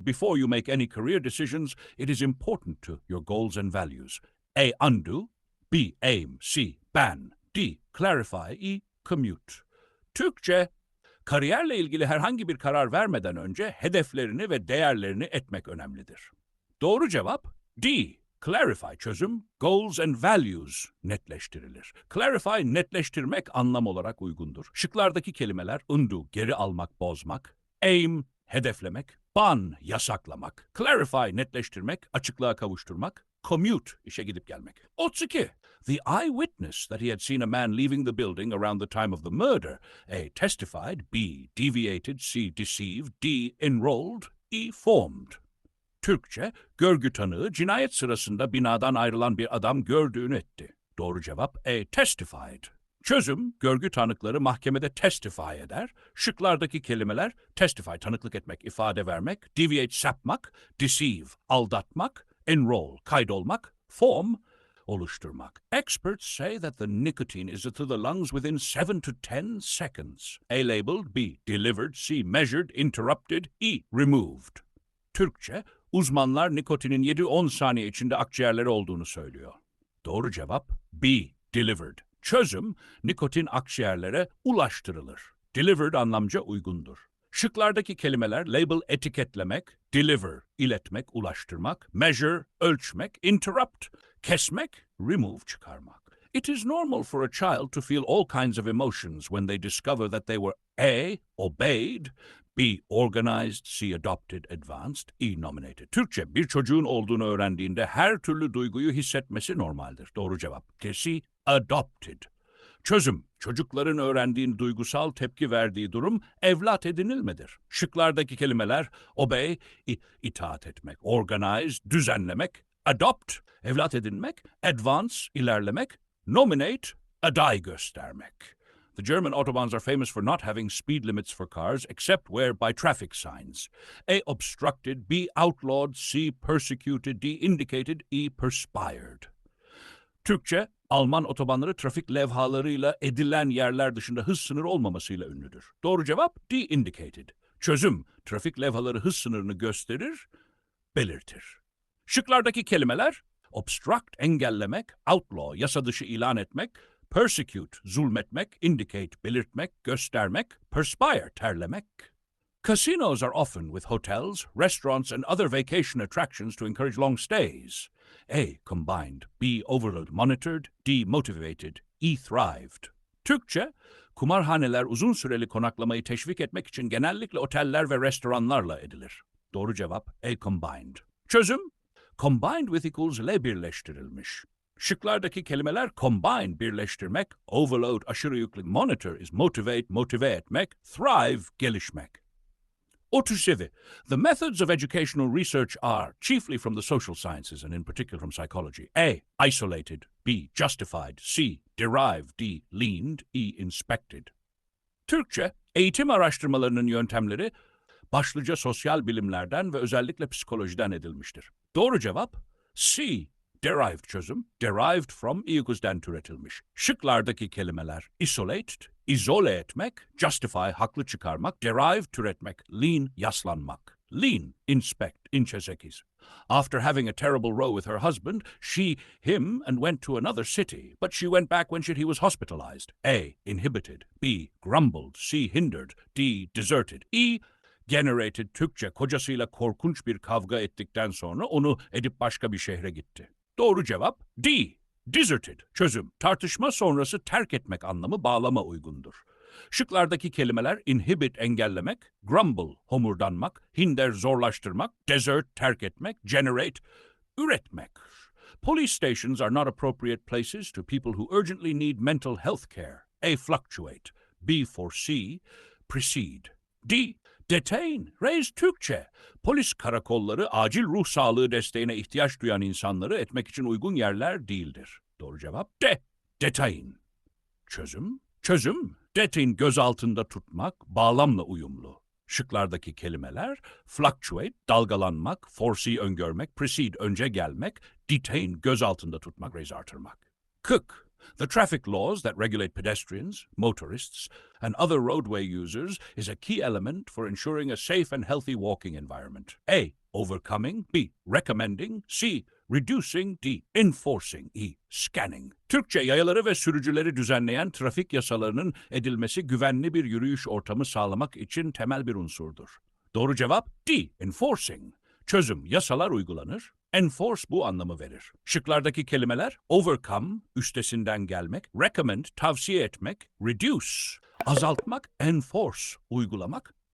Before you make any career decisions, it is important to your goals and values. A. Undo. B. Aim. C. Ban. D. Clarify. E. Commute. Türkçe, kariyerle ilgili herhangi bir karar vermeden önce hedeflerini ve değerlerini etmek önemlidir. Doğru cevap D. Clarify çözüm, goals and values netleştirilir. Clarify netleştirmek anlam olarak uygundur. Şıklardaki kelimeler undo, geri almak, bozmak, aim, hedeflemek, ban, yasaklamak, clarify, netleştirmek, açıklığa kavuşturmak, commute, işe gidip gelmek. 32. The eyewitness that he had seen a man leaving the building around the time of the murder, A. Testified, B. Deviated, C. Deceived, D. Enrolled, E. Formed. Türkçe, görgü tanığı cinayet sırasında binadan ayrılan bir adam gördüğünü etti. Doğru cevap A. Testified. Çözüm, görgü tanıkları mahkemede testify eder. Şıklardaki kelimeler testify, tanıklık etmek, ifade vermek, deviate, sapmak, deceive, aldatmak, enroll, kaydolmak, form, oluşturmak. Experts say that the nicotine is to the lungs within 7 to 10 seconds. A labeled, B delivered, C measured, interrupted, E removed. Türkçe, uzmanlar nikotinin 7-10 saniye içinde akciğerlere olduğunu söylüyor. Doğru cevap B. Delivered. Çözüm, nikotin akciğerlere ulaştırılır. Delivered anlamca uygundur. Şıklardaki kelimeler label etiketlemek, deliver iletmek, ulaştırmak, measure ölçmek, interrupt kesmek, remove çıkarmak. It is normal for a child to feel all kinds of emotions when they discover that they were A. obeyed, B. Organized, C. Adopted, Advanced, E. Nominated. Türkçe bir çocuğun olduğunu öğrendiğinde her türlü duyguyu hissetmesi normaldir. Doğru cevap. C. Adopted. Çözüm, çocukların öğrendiğin duygusal tepki verdiği durum evlat edinilmedir. Şıklardaki kelimeler obey, itaat etmek, organize, düzenlemek, adopt, evlat edinmek, advance, ilerlemek, nominate, aday göstermek. The German autobahns are famous for not having speed limits for cars except where by traffic signs. A. Obstructed. B. Outlawed. C. Persecuted. D. Indicated. E. Perspired. Türkçe, Alman otobanları trafik levhalarıyla edilen yerler dışında hız sınırı olmamasıyla ünlüdür. Doğru cevap D. Indicated. Çözüm, trafik levhaları hız sınırını gösterir, belirtir. Şıklardaki kelimeler obstruct engellemek, outlaw yasa dışı ilan etmek, persecute zulmetmek, indicate belirtmek, göstermek, perspire terlemek. Casinos are often with hotels, restaurants, and other vacation attractions to encourage long stays. A. Combined. B. Overload monitored. D. Motivated. E. Thrived. Türkçe, kumarhaneler uzun süreli konaklamayı teşvik etmek için genellikle oteller ve restoranlarla edilir. Doğru cevap A. Combined. Çözüm, combined with equals ile birleştirilmiş. Şıklardaki kelimeler combine birleştirmek, overload aşırı yüklü, monitor is motivate motive etmek, thrive gelişmek. 37. The methods of educational research are chiefly from the social sciences and in particular from psychology. A. Isolated. B. Justified. C. Derived. D. Leaned. E. Inspected. Türkçe, eğitim araştırmalarının yöntemleri başlıca sosyal bilimlerden ve özellikle psikolojiden edilmiştir. Doğru cevap C. Derived çözüm, derived from iyiguz'den türetilmiş. Şıklardaki kelimeler isolated, izole etmek, justify, haklı çıkarmak, derive, türetmek, lean, yaslanmak. Lean, inspect, inçe sekiz. After having a terrible row with her husband, she, him, and went to another city, but she went back when she, he was hospitalized. A. Inhibited. B. Grumbled. C. Hindered. D. Deserted. E. Generated Türkçe kocasıyla korkunç bir kavga ettikten sonra onu edip başka bir şehre gitti. Doğru cevap D. Deserted. Çözüm. Tartışma sonrası terk etmek anlamı bağlama uygundur. Şıklardaki kelimeler inhibit engellemek, grumble homurdanmak, hinder zorlaştırmak, desert terk etmek, generate üretmek. Police stations are not appropriate places to people who urgently need mental health care. A. Fluctuate. B. Foresee. Precede. D. Detain. Raise Türkçe. Polis karakolları acil ruh sağlığı desteğine ihtiyaç duyan insanları etmek için uygun yerler değildir. Doğru cevap D. Detain. Çözüm? Çözüm, detain göz altında tutmak, bağlamla uyumlu. Şıklardaki kelimeler fluctuate, dalgalanmak, foresee öngörmek, precede önce gelmek, detain göz altında tutmak, raise artırmak. 40. The traffic laws that regulate pedestrians, motorists, and other roadway users is a key element for ensuring a safe and healthy walking environment. A. Overcoming. B. Recommending. C. Reducing. D. Enforcing. E. Scanning. Türkçe yayaları ve sürücüleri düzenleyen trafik yasalarının edilmesi güvenli bir yürüyüş ortamı sağlamak için temel bir unsurdur. Doğru cevap D. Enforcing. Çözüm yasalar uygulanır. Enforce bu anlamı verir. Şıklardaki kelimeler overcome, üstesinden gelmek, recommend, tavsiye etmek, reduce, azaltmak, enforce, uygulamak,